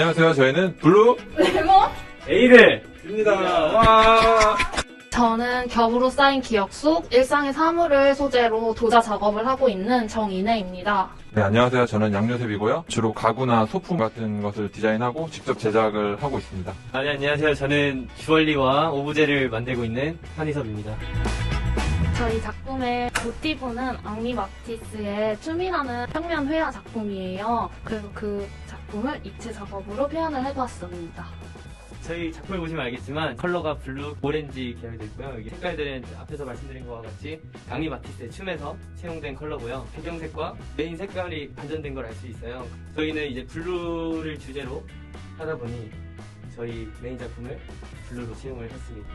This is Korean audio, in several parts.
안녕하세요. 저희는 블루 레몬? 에이드입니다. 와. 저는 겹으로 쌓인 기억 속 일상의 사물을 소재로 도자 작업을 하고 있는 정인혜입니다. 네, 안녕하세요. 저는 양요셉이고요. 주로 가구나 소품 같은 것을 디자인하고 직접 제작을 하고 있습니다. 아, 네, 안녕하세요. 저는 주얼리와 오브제를 만들고 있는 한희섭입니다. 저희 작품의 모티브는 앙리 마티스의 춤이라는 평면 회화 작품이에요. 그래서 그 작품을 입체 작업으로 표현을 해봤습니다. 저희 작품을 보시면 알겠지만 컬러가 블루, 오렌지 계열되고요. 여기 색깔들은 앞에서 말씀드린 것과 같이 강리 마티스의 춤에서 채용된 컬러고요. 배경색과 메인 색깔이 반전된 걸 알 수 있어요. 저희는 이제 블루를 주제로 하다 보니 저희 메인 작품을 블루로 채용을 했습니다.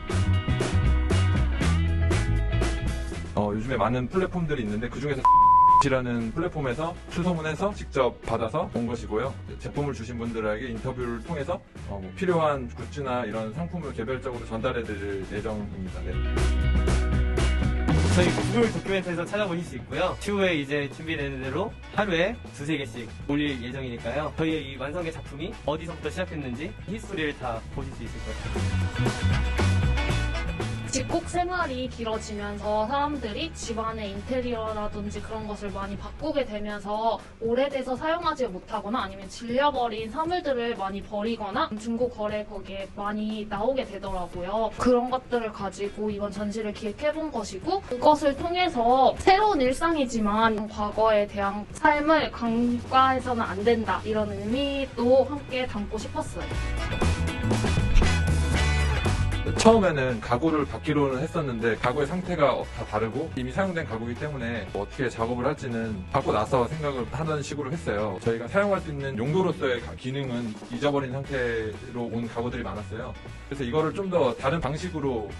어, 요즘에 많은 플랫폼들이 있는데 그 중에서 이라는 플랫폼에서 수소문해서 직접 받아서 온 것이고요. 제품을 주신 분들에게 인터뷰를 통해서 어, 뭐 필요한 굿즈나 이런 상품을 개별적으로 전달해드릴 예정입니다. 네. 저희 구글 도큐멘트에서 찾아보실 수 있고요. 추후에 이제 준비되는 대로 하루에 두세 개씩 올릴 예정이니까요. 저희의 이 완성의 작품이 어디서부터 시작했는지 히스토리를 다 보실 수 있을 거예요. 집콕 생활이 길어지면서 사람들이 집안의 인테리어라든지 그런 것을 많이 바꾸게 되면서 오래돼서 사용하지 못하거나 아니면 질려버린 사물들을 많이 버리거나 중고 거래 거기에 많이 나오게 되더라고요. 그런 것들을 가지고 이번 전시를 기획해본 것이고 그것을 통해서 새로운 일상이지만 과거에 대한 삶을 간과해서는 안 된다 이런 의미도 함께 담고 싶었어요. 처음에는 가구를 받기로는 했었는데 가구의 상태가 다 다르고 이미 사용된 가구이기 때문에 뭐 어떻게 작업을 할지는 받고 나서 생각을 하는 식으로 했어요. 저희가 사용할 수 있는 용도로서의 가- 기능은 잊어버린 상태로 온 가구들이 많았어요. 그래서 이거를 좀 더 다른 방식으로 뭐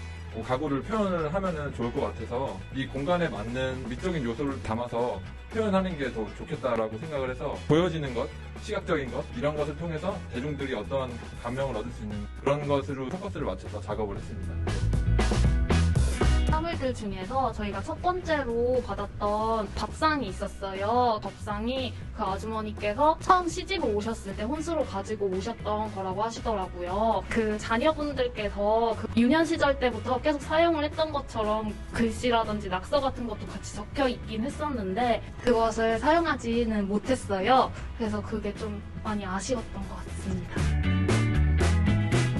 가구를 표현을 하면 좋을 것 같아서 이 공간에 맞는 미적인 요소를 담아서 표현하는 게 더 좋겠다라고 생각을 해서 보여지는 것, 시각적인 것 이런 것을 통해서 대중들이 어떠한 감명을 얻을 수 있는 그런 것으로 포커스를 맞춰서 작업을 했습니다. 사물들 중에서 저희가 첫 번째로 받았던 밥상이 있었어요. 밥상이 그 아주머니께서 처음 시집을 오셨을 때 혼수로 가지고 오셨던 거라고 하시더라고요. 그 자녀분들께서 그 유년 시절 때부터 계속 사용을 했던 것처럼 글씨라든지 낙서 같은 것도 같이 적혀 있긴 했었는데 그것을 사용하지는 못했어요. 그래서 그게 좀 많이 아쉬웠던 것 같습니다.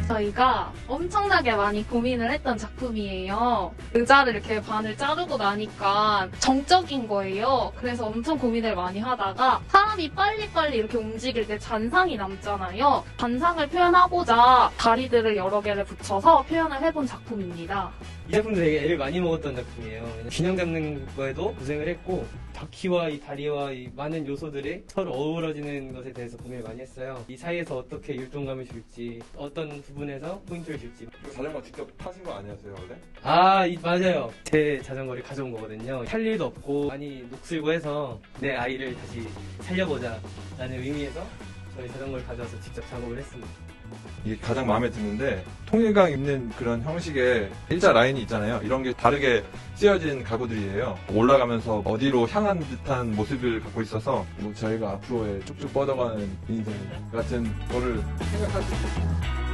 저희가 엄청나게 많이 고민을 했던 작품이에요. 의자를 이렇게 반을 자르고 나니까 정적인 거예요. 그래서 엄청 고민을 많이 하다가 사람이 빨리빨리 이렇게 움직일 때 잔상이 남잖아요. 잔상을 표현하고자 다리들을 여러 개를 붙여서 표현을 해본 작품입니다. 이 작품도 되게 애를 많이 먹었던 작품이에요. 균형 잡는 거에도 고생을 했고 바퀴와 이 다리와 이 많은 요소들이 서로 어우러지는 것에 대해서 고민을 많이 했어요. 이 사이에서 어떻게 율동감을 줄지, 어떤 부분에서 포인트를 줄지. 자전거 직접 타신 거 아니었어요, 원래? 아, 이- 맞아요. 제 자전거를 가져온 거거든요. 탈 일도 없고 많이 녹슬고 해서 내 아이를 다시 살려보자 라는 의미에서 저희 자전거를 가져와서 직접 작업을 했습니다. 이게 가장 마음에 드는데 통일감 있는 그런 형식의 일자 라인이 있잖아요. 이런 게 다르게 쓰여진 가구들이에요. 올라가면서 어디로 향한 듯한 모습을 갖고 있어서 뭐 저희가 앞으로의 쭉쭉 뻗어가는 인생 같은 거를 생각할 수 있어요.